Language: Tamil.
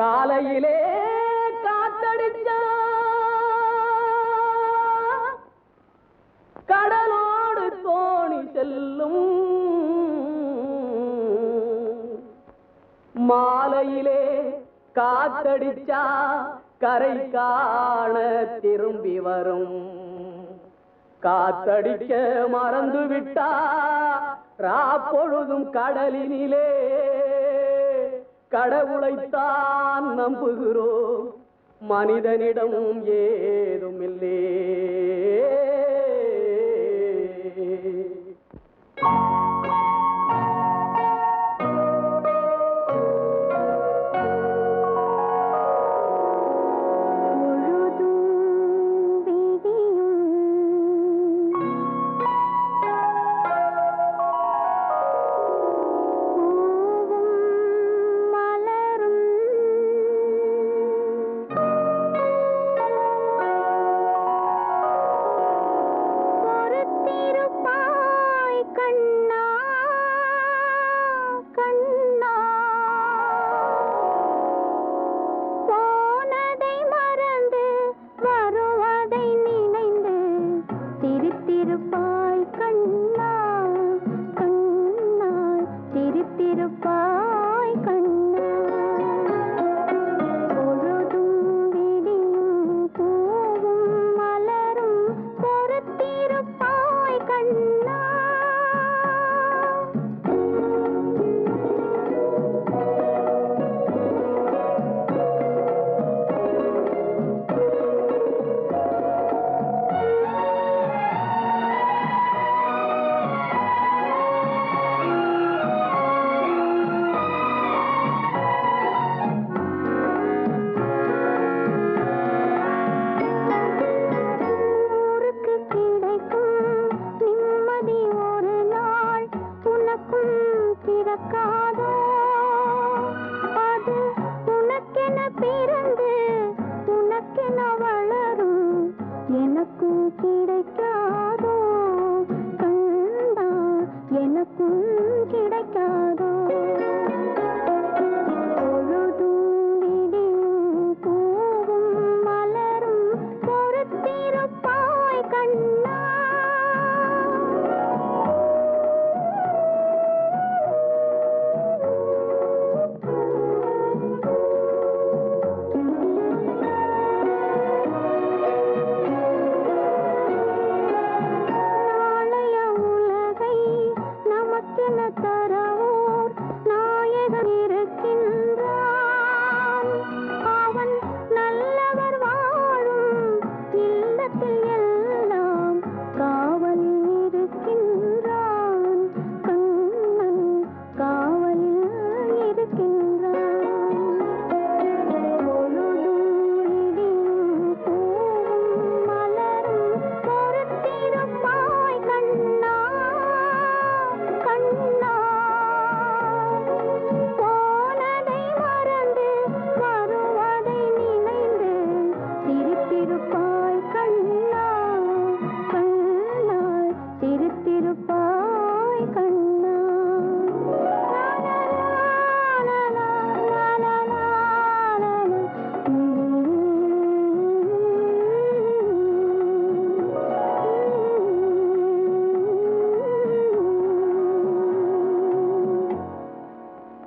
காலையிலே காத்தடிச்ச. கடலோடு தோணி செல்லும். மாலையிலே காத்தடிச்சா கரை காண திரும்பி வரும். காத்தடிக்க மறந்து விட்டா ராப்பொழுதும் கடலினிலே. கடவுளைத்தான் நம்புகிறோம். மனிதனிடம் ஏதுமில்லே